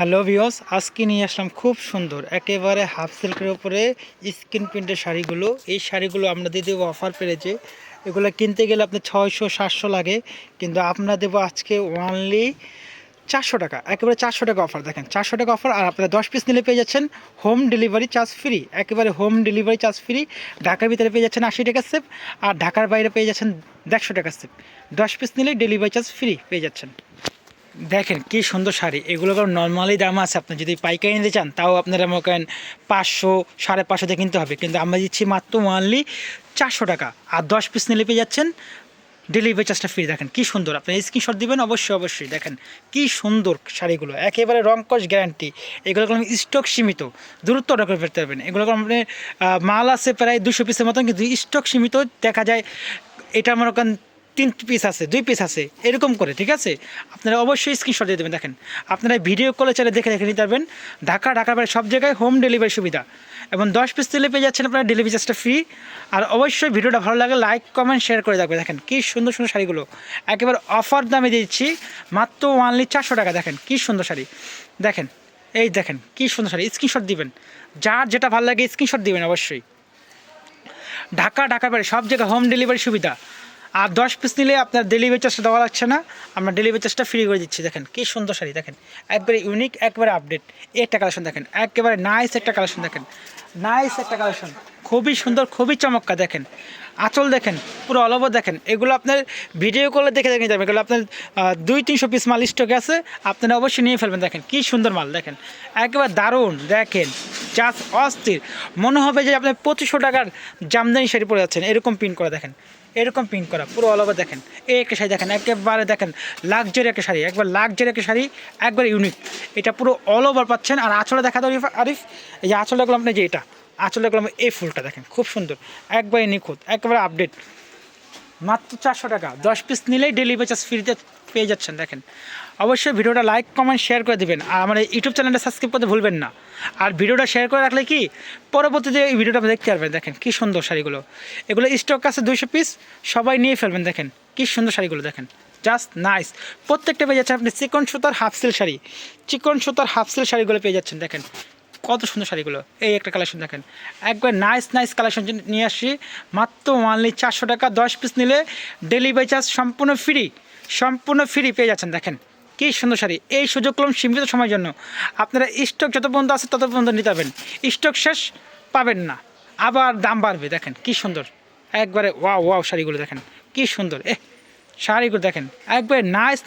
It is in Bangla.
হ্যালো ভিওস আজকে নিয়ে আসলাম খুব সুন্দর, একেবারে হাফ সিল্কের উপরে স্কিন প্রিন্টের শাড়িগুলো। এই শাড়িগুলো আমরা দিয়ে দেবো অফার পেরেছে এগুলো কিনতে গেলে আপনার ছয়শো, সাতশো লাগে, কিন্তু আমরা দেবো আজকে ওনলি চারশো টাকা, একেবারে চারশো টাকা অফার দেখেন, চারশো টাকা অফার আর আপনারা দশ পিস নিলে পেয়ে যাচ্ছেন হোম ডেলিভারি চার্জ ফ্রি একেবারে হোম ডেলিভারি চার্জ ফ্রি ঢাকার ভিতরে পেয়ে যাচ্ছেন আশি টাকা সেপ আর ঢাকার বাইরে পেয়ে যাচ্ছেন দেড়শো টাকা সেপ দশ পিস নিলে ডেলিভারি চার্জ ফ্রি পেয়ে যাচ্ছেন। দেখেন কি সুন্দর শাড়ি। এগুলো নর্মালি দাম আছে। আপনি যদি পাইকারি নিতে চান তাও আপনারা মনে করেন পাঁচশো সাড়ে পাঁচশোতে কিনতে হবে। কিন্তু আমরা দিচ্ছি মাত্র ওয়ানলি চারশো টাকা। আর দশ পিস নিলে পেয়ে যাচ্ছেন ডেলিভারি চার্জটা ফ্রি দেখেন কি সুন্দর। আপনি স্ক্রিনশট দিবেন অবশ্যই অবশ্যই। দেখেন কি সুন্দর শাড়িগুলো। একেবারে রংকশ গ্যারান্টি এগুলো কোনো স্টক সীমিত। দূরত্ব অর্ডার করে ফেলতে পারবেন। এগুলো আহ, মাল আছে প্রায় দুশো পিসের মতন কিন্তু স্টক সীমিত দেখা যায়। এটা মনে করেন তিন পিস আছে, দুই পিস আছে, এরকম করে, ঠিক আছে? আপনারা অবশ্যই স্ক্রিনশট দিয়ে দেবেন, দেখেন। আপনারা ভিডিও কলে চাইলে দেখে দেখে নিতে পারবেন, ঢাকা ঢাকার বাইরে সব জায়গায় হোম ডেলিভারি সুবিধা। এবং দশ পিস তেলে পেয়ে যাচ্ছেন আপনারা ডেলিভারি চার্জটা ফ্রি আর অবশ্যই ভিডিওটা ভালো লাগে লাইক কমেন্ট শেয়ার করে রাখবেন। দেখেন, কী সুন্দর সুন্দর শাড়িগুলো। একেবারে অফার দামে দিচ্ছি, মাত্র ওয়ানলি চারশো টাকা। দেখেন, কি সুন্দর শাড়ি। দেখেন, এই দেখেন, কি সুন্দর শাড়ি। স্ক্রিনশট দিবেন। যার যেটা ভালো লাগে স্ক্রিনশট দিবেন অবশ্যই। ঢাকা ঢাকার বাইরে সব জায়গায় হোম ডেলিভারি সুবিধা। আর দশ পিস নিলে আপনার ডেলিভারি চার্জটা দেওয়া লাগছে না। আমরা ডেলিভারি চার্জটা ফ্রি করে দিচ্ছি, দেখেন কী সুন্দর শাড়ি, দেখেন। একবারে ইউনিক একবারে আপডেট একটা কালেকশন দেখেন, একেবারে নাইস একটা কালেকশন দেখেন। নাইস একটা কালেকশন খুবই সুন্দর, খুবই চমৎকার দেখেন। আঁচল দেখেন, পুরো অল ওভার দেখেন। এগুলো আপনার ভিডিও কলে দেখে দেখে যাবেন এগুলো আপনার দুই, তিনশো পিস মাল স্টকে আছে। আপনারা অবশ্যই নিয়ে ফেলবেন দেখেন, কি সুন্দর মাল দেখেন। একেবারে দারুণ, দেখেন জাস্ট অস্থির। মনে হবে যে আপনি পঁচিশশো টাকার জামদানি শাড়ি পরে যাচ্ছেন, এরকম প্রিন্ট করা দেখেন, এরকম প্রিন্ট করা, পুরো অল ওভার দেখেন। একটা শাড়ি দেখেন, একেবারে দেখেন লাক্সারি একটা শাড়ি, একবার লাক্সারি একটা শাড়ি, একবার ইউনিক এটা পুরো অল ওভার পাচ্ছেন। আর আঁচলে দেখা দাও আরিফ এই যে আঁচলে দেখলাম আপনি যে এটা আঁচলে দেখলাম এই ফুলটা দেখেন, খুব সুন্দর। একবারে নিখুঁত, একবারে আপডেট মাত্র চারশো টাকা, দশ পিস নিলেই ডেলিভারি চার্জ ফ্রিতে পেয়ে যাচ্ছেন, দেখেন। অবশ্যই ভিডিওটা লাইক কমেন্ট শেয়ার করে দিবেন। আর আমার ইউটিউব চ্যানেলটা সাবস্ক্রাইব করতে ভুলবেন না। আর ভিডিওটা শেয়ার করে রাখলে কি, পরবর্তীতে এই ভিডিওটা আপনি দেখতে পারবেন, দেখেন, কী সুন্দর শাড়িগুলো। এগুলো স্টক আছে দুইশো পিস সবাই নিয়ে ফেলবেন, দেখেন, কি সুন্দর শাড়িগুলো, দেখেন। জাস্ট নাইস প্রত্যেকটা পেয়ে যাচ্ছেন আপনি চিকন সুতার হাফ সিল শাড়ি। চিকন সুতার হাফ সিল শাড়িগুলো পেয়ে যাচ্ছেন, দেখেন। কত সুন্দর শাড়িগুলো। এই একটা কালেকশন দেখেন। একবার নাইস নাইস কালেকশন নিয়ে আসছি। মাত্র ওয়ানলি চারশো টাকা, দশ পিস নিলে ডেলিভারি চার্জ সম্পূর্ণ ফ্রি সম্পূর্ণ ফ্রি পেয়ে যাচ্ছেন, দেখেন। কি সুন্দর শাড়ি। এই সুযোগ কলম সীমিত সময়ের জন্য। আপনারা স্টক যত পর্যন্ত আছে তত পর্যন্ত নিতে পারবেন। স্টক শেষ, পাবেন না। আবার দাম বাড়বে, দেখেন, কি সুন্দর। একবারে ওয়াও ওয়াও শাড়িগুলো, দেখেন, কি সুন্দর। এ শাড়িগুলো, দেখেন, একবারে নাইস